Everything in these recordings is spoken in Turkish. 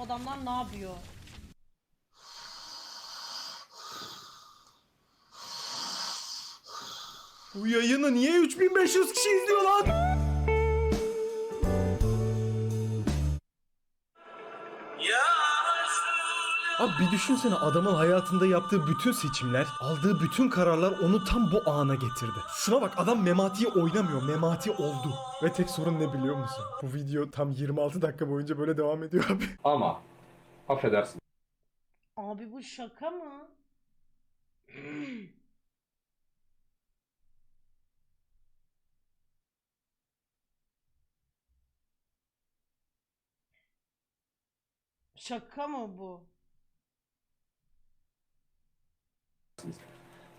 bu adamlar ne yapıyor? Bu yayını niye 3500 kişi izliyor lan? Bir düşünsene adamın hayatında yaptığı bütün seçimler, aldığı bütün kararlar onu tam bu ana getirdi. Şuna bak adam Memati'yi oynamıyor, Memati oldu. Ve tek sorun ne biliyor musun? Bu video tam 26 dakika boyunca böyle devam ediyor abi. Ama affedersin Abi bu şaka mı? Şaka mı bu?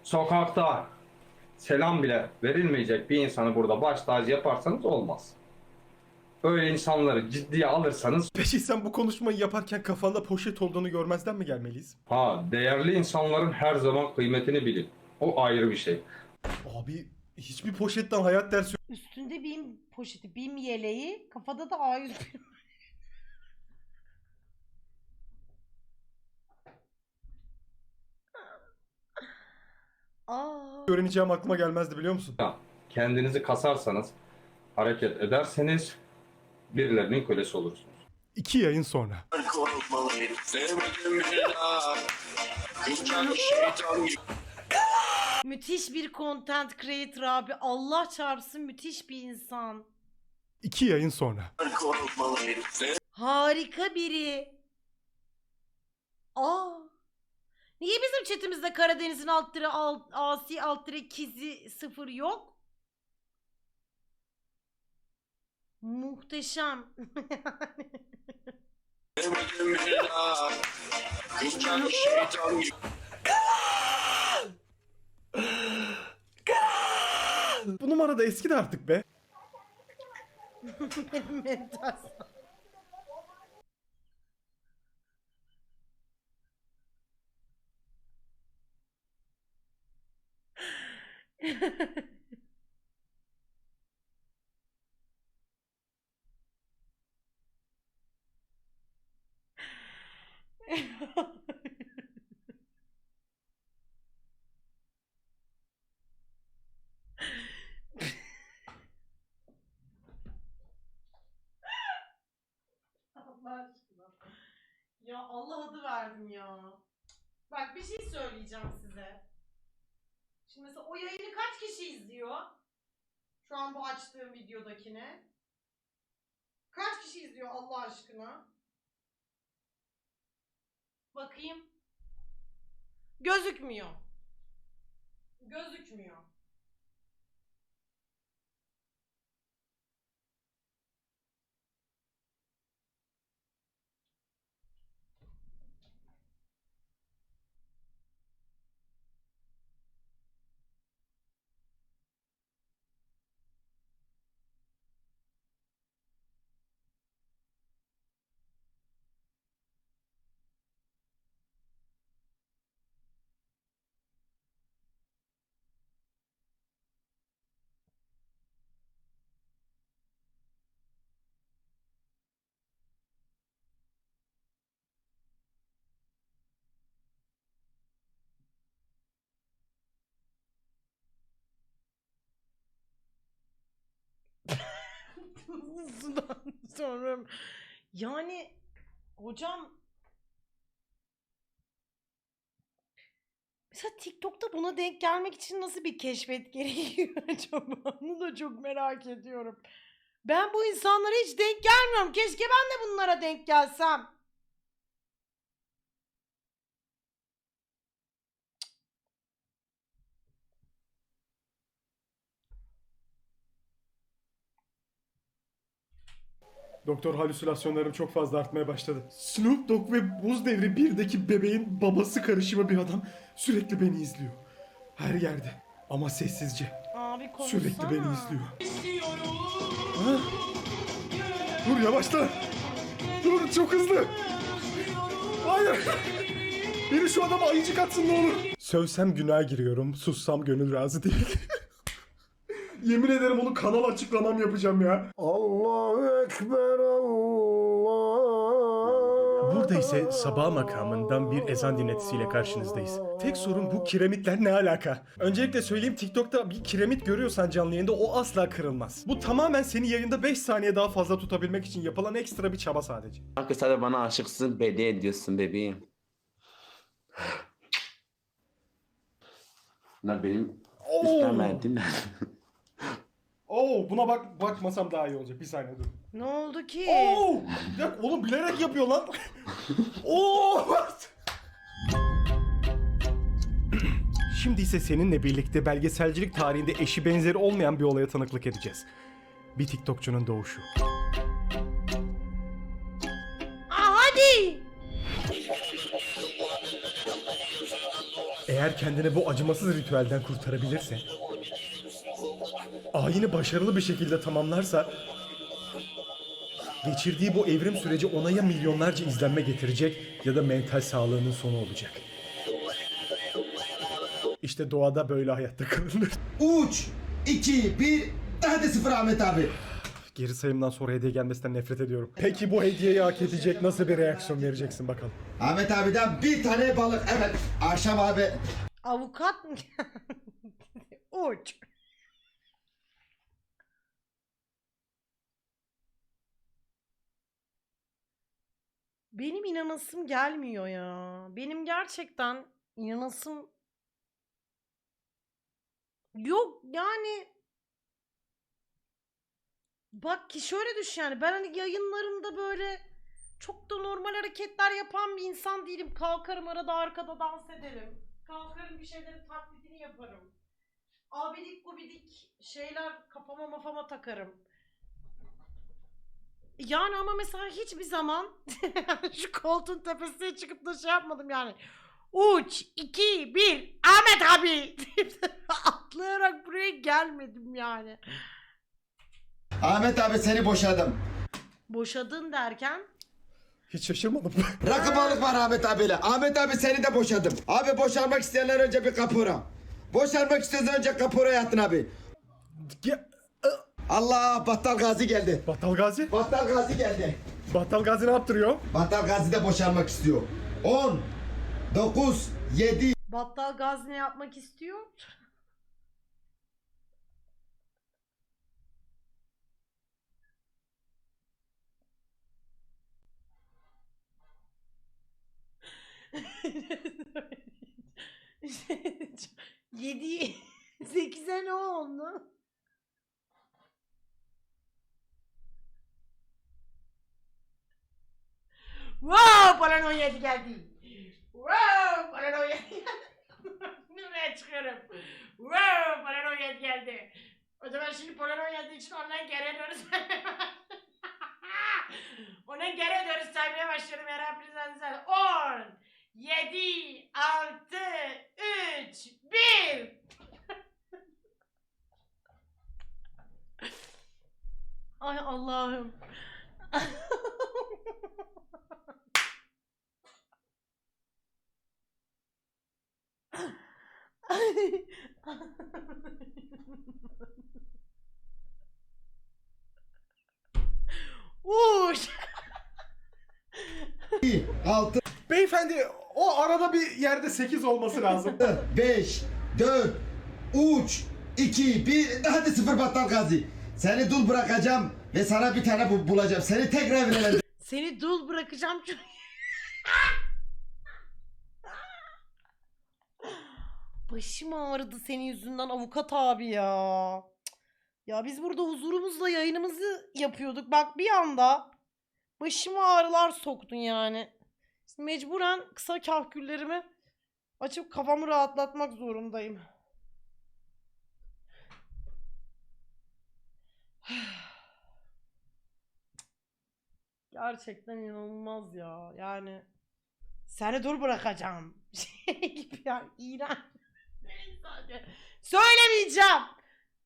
Sokakta selam bile verilmeyecek bir insanı burada baş tacı yaparsanız olmaz. Öyle insanları ciddiye alırsanız Peki sen bu konuşmayı yaparken kafanda poşet olduğunu görmezden mi gelmeliyiz? ha değerli insanların her zaman kıymetini bilin. O ayrı bir şey. Abi hiçbir poşetten hayat dersi Üstünde BİM poşeti, BİM yeleği, kafada da A101. Aa. öğreneceğim aklıma gelmezdi biliyor musun? Ha, Kendinizi kasarsanız, hareket ederseniz birilerinin kölesi olursunuz. İki yayın sonra. Müthiş bir content creator abi. Allah çarpsın müthiş bir insan. İki yayın sonra. Harika biri. Aa. Niye bizim chatimizde Karadeniz'in alt tire alt, asi alt tire kizi sıfır yok? Muhteşem. Bu numara da eski de artık be. Mental Allah aşkına. Ya Allah adı verdim ya. Bak bir şey söyleyeceğim size. Şimdi mesela o yayını kaç kişi izliyor? Şu an bu açtığım videodakine. Kaç kişi izliyor Allah aşkına? Bakayım. Gözükmüyor. Gözükmüyor. Sudan sonra yani hocam mesela TikTok'ta buna denk gelmek için nasıl bir keşfet gerekiyor acaba? Onu da çok merak ediyorum. Ben bu insanlara hiç denk gelmiyorum. Keşke ben de bunlara denk gelsem. Doktor halüsinasyonlarım çok fazla artmaya başladı. Snoop Dogg ve Buz Devri 1'deki bebeğin babası karışımı bir adam sürekli beni izliyor. Her yerde ama sessizce. Abi konuşsana. Sürekli beni izliyor. Ha? Dur yavaşla. Dur çok hızlı. Hayır. Biri şu adama ayıcık atsın ne olur. Sövsem günah giriyorum. Sussam gönül razı değil. Yemin ederim onu kanal açıklamam yapacağım ya. Allahu Ekber Allah. Bu Burada ise sabah makamından bir ezan dinletisiyle karşınızdayız. Tek sorun bu kiremitler ne alaka? Öncelikle söyleyeyim TikTok'ta bir kiremit görüyorsan canlı yayında o asla kırılmaz. Bu tamamen seni yayında 5 saniye daha fazla tutabilmek için yapılan ekstra bir çaba sadece. Kanka sen bana aşıksın belli ediyorsun bebeğim. Bunlar benim Oo. istemediğim. Oo buna bak bakmasam daha iyi olacak. Bir saniye dur. Ne oldu ki? Oo! Bir dakika oğlum bilerek yapıyor lan. Oo! Şimdi ise seninle birlikte belgeselcilik tarihinde eşi benzeri olmayan bir olaya tanıklık edeceğiz. Bir TikTokçunun doğuşu. Aa, hadi. Eğer kendini bu acımasız ritüelden kurtarabilirse, ayini başarılı bir şekilde tamamlarsa, geçirdiği bu evrim süreci ona ya milyonlarca izlenme getirecek ya da mental sağlığının sonu olacak. İşte doğada böyle hayatta kalınır. Uç, 2, 1, hadi sıfır Ahmet abi. Geri sayımdan sonra hediye gelmesinden nefret ediyorum. Peki bu hediyeyi hak edecek nasıl bir reaksiyon vereceksin bakalım. Ahmet abiden bir tane balık. Evet, akşam abi. Avukat mı? Uç. Benim inanasım gelmiyor ya. Benim gerçekten inanasım yok yani bak ki şöyle düşün yani ben hani yayınlarımda böyle çok da normal hareketler yapan bir insan değilim. Kalkarım arada arkada dans ederim. Kalkarım bir şeylerin taklidini yaparım. Abidik gubidik şeyler kafama mafama takarım. Yani ama mesela hiçbir zaman şu koltuğun tepesine çıkıp da şey yapmadım yani. Uç, 2, 1, Ahmet abi deyip de atlayarak buraya gelmedim yani. Ahmet abi seni boşadım. Boşadın derken Hiç şaşırmadım. Rakı balık var Ahmet abiyle. Ahmet abi seni de boşadım. Abi boşanmak isteyenler önce bir kapora. Boşanmak istiyorsan önce kapora yatın abi. Ya, Allah Battal Gazi geldi. Battal Gazi? Battal Gazi geldi. Battal Gazi ne yaptırıyor? Battal Gazi de boşanmak istiyor. 10, 9, 7, Battal Gazi ne yapmak istiyor? Yedi, sekize ne oldu? Wow, paranoya geldi. Wow, paranoya geldi. Nereye çıkıyorum? Wow, paranoya geldi. O zaman şimdi paranoya için ondan geri saymaya Ondan geri doğru saymaya başlıyorum. Ya Rabbim sen 10, 7, 6, 3, 1. Ay Allah'ım. Uş. 6, Beyefendi o arada bir yerde 8 olması lazım. 5, 4, 3, 2, 1, hadi sıfır Battal Gazi. Seni dul bırakacağım ve sana bir tane bu- bulacağım. Seni tekrar evleneceğim. Seni dul bırakacağım çünkü. Başım ağrıdı senin yüzünden avukat abi ya. Ya biz burada huzurumuzla yayınımızı yapıyorduk. Bak bir anda başıma ağrılar soktun yani. Şimdi mecburen kısa kahküllerimi açıp kafamı rahatlatmak zorundayım. Gerçekten inanılmaz ya. Yani seni dur bırakacağım. Şey gibi ya iğrenç. Hadi. Söylemeyeceğim.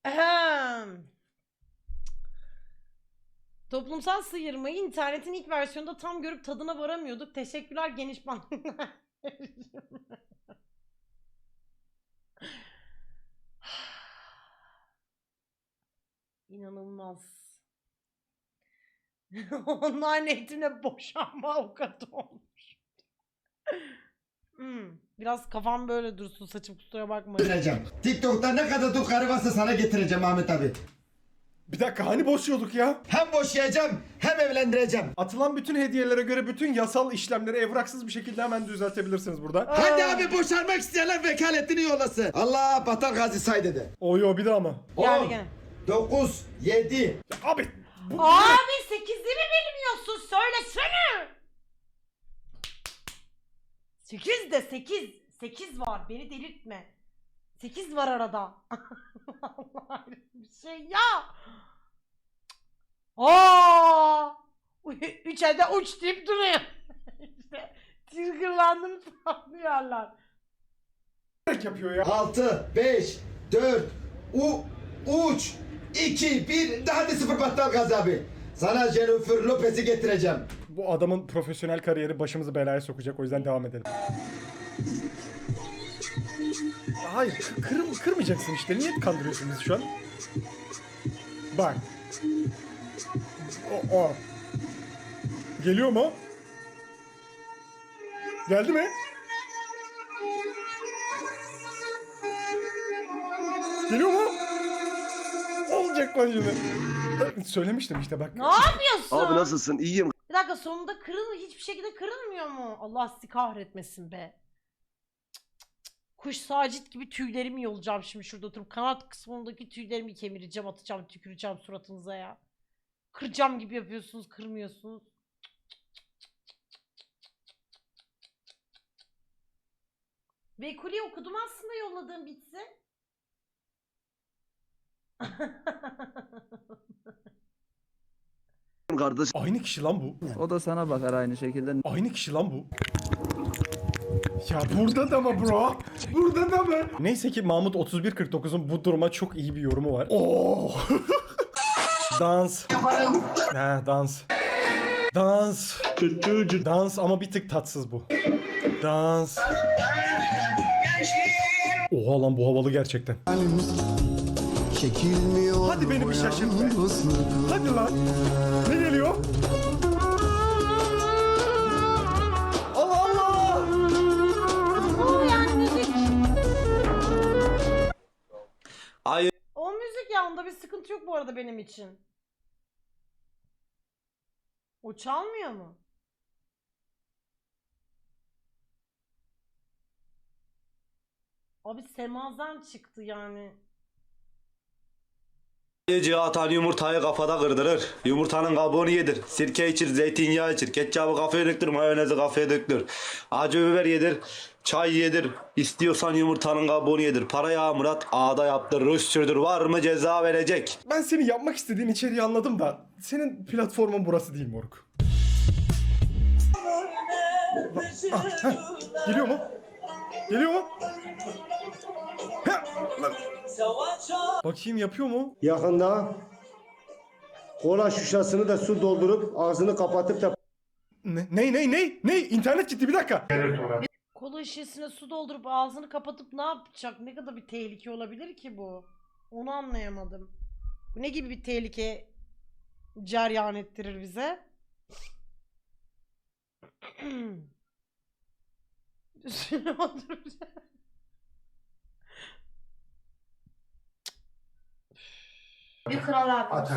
Ahem. Toplumsal sıyırmayı internetin ilk versiyonunda tam görüp tadına varamıyorduk. Teşekkürler geniş ban. İnanılmaz. Online eğitimle boşanma avukatı olmuş. Hmm, Biraz kafam böyle dursun saçım kusura bakmayın. Getireceğim. TikTok'ta ne kadar dul karı varsa sana getireceğim Ahmet abi. Bir dakika hani boşuyorduk ya? Hem boşayacağım hem evlendireceğim. Atılan bütün hediyelere göre bütün yasal işlemleri evraksız bir şekilde hemen düzeltebilirsiniz burada. Hadi abi boşanmak isteyenler vekaletini yollasın. Allah Batar Gazi say dedi. O yo bir daha mı? Yani 10, gene. 9, 7. Abi bu Abi 8'i mi bilmiyorsun söylesene. 8 de 8. 8 var beni delirtme. 8 var arada. Allah bir şey ya. Aa! Üç elde uç deyip duruyor. işte triggerlandım sanıyorlar. yapıyor ya? 6, 5, 4, u, uç, 2, 1. Hadi sıfır Battal Gazi abi. Sana Jennifer Lopez'i getireceğim. Bu adamın profesyonel kariyeri başımızı belaya sokacak o yüzden devam edelim. Hayır kır, kırmayacaksın işte niye kandırıyorsun bizi şu an? Bak. O, o. Geliyor mu? Geldi mi? Geliyor mu? Olacak lan şimdi. Söylemiştim işte bak. Ne yapıyorsun? Abi nasılsın? İyiyim. Bir dakika sonunda kırıl hiçbir şekilde kırılmıyor mu? Allah sizi kahretmesin be. Kuş sacit gibi tüylerimi yolacağım şimdi şurada oturup kanat kısmındaki tüylerimi kemireceğim atacağım tüküreceğim suratınıza ya. Kıracağım gibi yapıyorsunuz kırmıyorsunuz. Vekuli okudum aslında yolladığım bitse. Kardeş Aynı kişi lan bu. O da sana bakar aynı şekilde. Aynı kişi lan bu. Ya burada da mı bro? Burada da mı? Neyse ki Mahmut 3149'un bu duruma çok iyi bir yorumu var. Oo. dans. Ha dans. Dans. Dans ama bir tık tatsız bu. Dans. Oha lan bu havalı gerçekten. Hadi beni bir şaşırt be. Hadi lan. Sıkıntı yok bu arada benim için. O çalmıyor mu? Abi semazen çıktı yani. Ayıcığı atan yumurtayı kafada kırdırır. Yumurtanın kabuğunu yedir. Sirke içir, zeytinyağı içir. Ketçabı kafaya döktür, mayonezi kafaya döktür. Acı biber yedir, çay yedir. İstiyorsan yumurtanın kabuğunu yedir. Paraya Murat ağda yaptır, ruj sürdür. Var mı ceza verecek? Ben seni yapmak istediğin içeriği anladım da senin platformun burası değil moruk. Ah, heh. Geliyor mu? Geliyor mu? Heh, lan. Bakayım yapıyor mu? Yakında kola şişesini de su doldurup ağzını kapatıp da Ne ne ne ne? Ne? İnternet gitti bir dakika. Kola şişesine su doldurup ağzını kapatıp ne yapacak? Ne kadar bir tehlike olabilir ki bu? Onu anlayamadım. Bu ne gibi bir tehlike ceryan ettirir bize? Üstüne oturacak. Bir kral abi.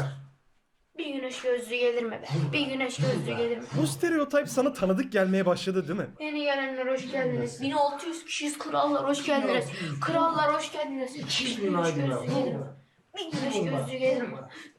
Bir güneş gözlüğü gelir mi be? Bir güneş gözlüğü gelir mi? Bu stereotip sana tanıdık gelmeye başladı değil mi? Yeni gelenler hoş geldiniz. 1600 kişiyiz krallar hoş geldiniz. Krallar hoş geldiniz. Bir güneş gözlüğü gelir mi? Bir güneş gözlüğü gelir mi?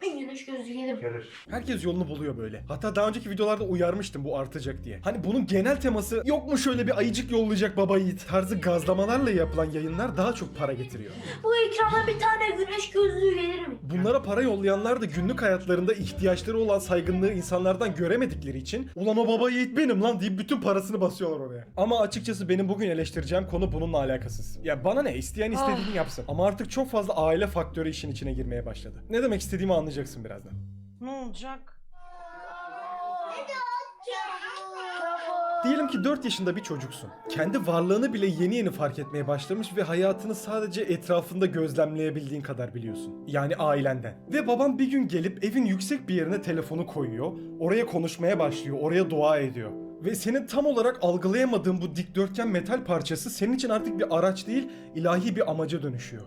Bir güneş gözlüğü gelir mi? Herkes yolunu buluyor böyle. Hatta daha önceki videolarda uyarmıştım bu artacak diye. Hani bunun genel teması yok mu şöyle bir ayıcık yollayacak baba yiğit tarzı gazlamalarla yapılan yayınlar daha çok para getiriyor. Bu ekrana bir tane güneş gözlüğü gelir mi? Bunlara para yollayanlar da günlük hayatlarında ihtiyaçları olan saygınlığı insanlardan göremedikleri için ulan o baba yiğit benim lan deyip bütün parasını basıyorlar oraya. Ama açıkçası benim bugün eleştireceğim konu bununla alakasız. Ya bana ne isteyen istediğini yapsın. Ama artık çok fazla aile faktörü işin içine girmeye başladı. Ne demek istediğimi anlayacaksın birazdan. Ne olacak? Diyelim ki 4 yaşında bir çocuksun. Kendi varlığını bile yeni yeni fark etmeye başlamış ve hayatını sadece etrafında gözlemleyebildiğin kadar biliyorsun. Yani ailenden. Ve babam bir gün gelip evin yüksek bir yerine telefonu koyuyor. Oraya konuşmaya başlıyor. Oraya dua ediyor. Ve senin tam olarak algılayamadığın bu dikdörtgen metal parçası senin için artık bir araç değil, ilahi bir amaca dönüşüyor.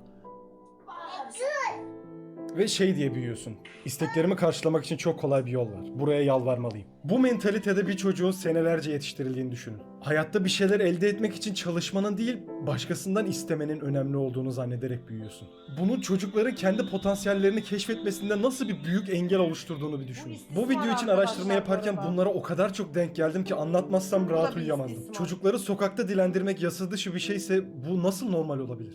Ve şey diye büyüyorsun. İsteklerimi karşılamak için çok kolay bir yol var. Buraya yalvarmalıyım. Bu mentalitede bir çocuğun senelerce yetiştirildiğini düşünün. Hayatta bir şeyler elde etmek için çalışmanın değil, başkasından istemenin önemli olduğunu zannederek büyüyorsun. Bunun çocukların kendi potansiyellerini keşfetmesinde nasıl bir büyük engel oluşturduğunu bir düşünün. Bu video için araştırma yaparken bunlara o kadar çok denk geldim ki anlatmazsam rahat uyuyamazdım. Çocukları sokakta dilendirmek yasa dışı bir şeyse bu nasıl normal olabilir?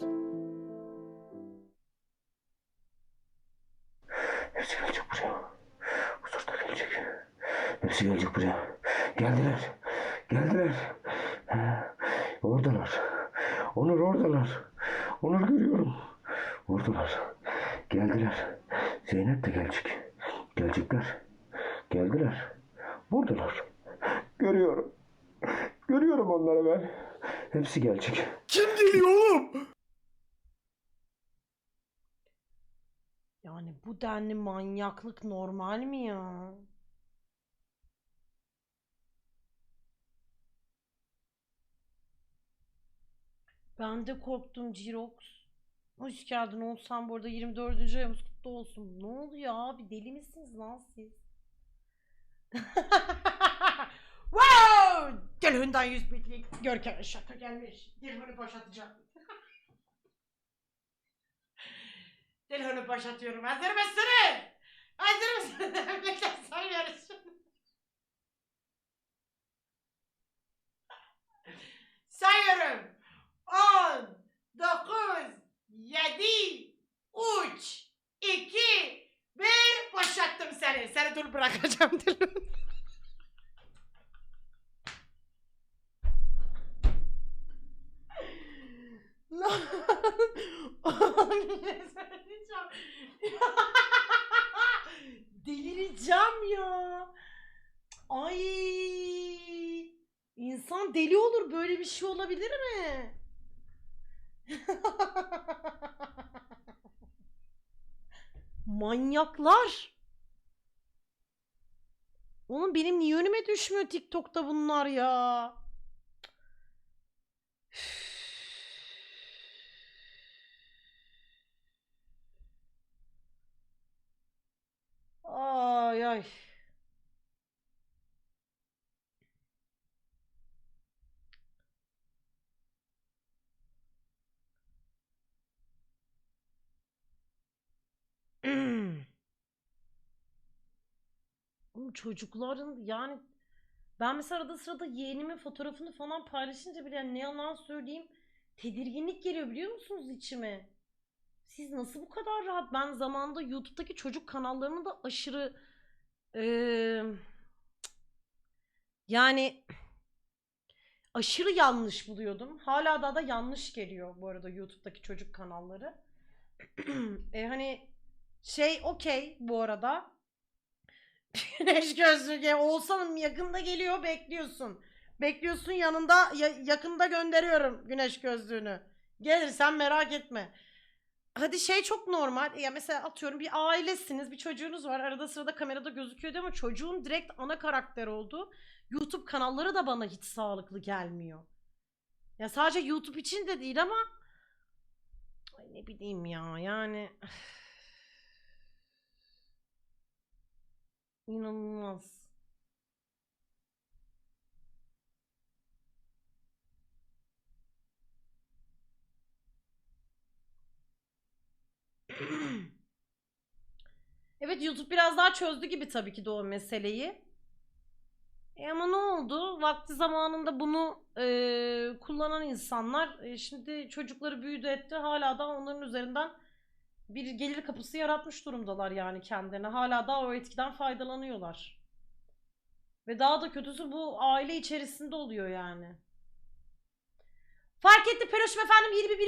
Hepsi gelecek buraya. Geldiler. Geldiler. Ha, Oradalar. Onur oradalar. Onur görüyorum. Oradalar. Geldiler. Zeynep de gelecek. Gelecekler. Geldiler. Buradalar. Görüyorum. Görüyorum onları ben. Hepsi gelecek. Kim geliyor oğlum? Yani bu denli manyaklık normal mi ya? Ben de korktum Jirox. Hoş geldin olsam burada 24. ayımız kutlu olsun. Ne oluyor abi deli misiniz lan siz? wow! Delhünden 100 bitlik Görkem şaka gelmiş. Dilhünü boşatacağım. Dilhünü boşatıyorum. Hazır mısınız? Hazır mısınız? Birlikte sayıyoruz. Sayıyorum. 10, 9, 7, 3, 2, 1. Boşattım seni. Seni dur bırakacağım Dilhün. Lan bir söyleyeceğim. Delireceğim ya. Ay. İnsan deli olur böyle bir şey olabilir mi? Manyaklar. Oğlum benim niye önüme düşmüyor TikTok'ta bunlar ya? Ay ay. Oğlum çocukların yani ben mesela arada sırada yeğenimin fotoğrafını falan paylaşınca bile yani ne yalan söyleyeyim tedirginlik geliyor biliyor musunuz içime? Siz nasıl bu kadar rahat? Ben zamanında YouTube'daki çocuk kanallarını da aşırı eee, yani aşırı yanlış buluyordum. Hala daha da yanlış geliyor bu arada YouTube'daki çocuk kanalları. e hani şey okey bu arada. Güneş gözlüğü Oğuzhan'ım yakında geliyor bekliyorsun. Bekliyorsun yanında ya- yakında gönderiyorum güneş gözlüğünü. Gelirsen merak etme. Hadi şey çok normal. Ya mesela atıyorum bir ailesiniz, bir çocuğunuz var. Arada sırada kamerada gözüküyor diyor ama çocuğun direkt ana karakter oldu. YouTube kanalları da bana hiç sağlıklı gelmiyor. Ya sadece YouTube için de değil ama Ay ne bileyim ya yani İnanılmaz. Evet YouTube biraz daha çözdü gibi tabii ki de o meseleyi. E ama ne oldu? Vakti zamanında bunu e, kullanan insanlar e, şimdi çocukları büyüdü etti. Hala da onların üzerinden bir gelir kapısı yaratmış durumdalar yani kendilerine. Hala daha o etkiden faydalanıyorlar. Ve daha da kötüsü bu aile içerisinde oluyor yani. Fark etti Peroş'um efendim 21.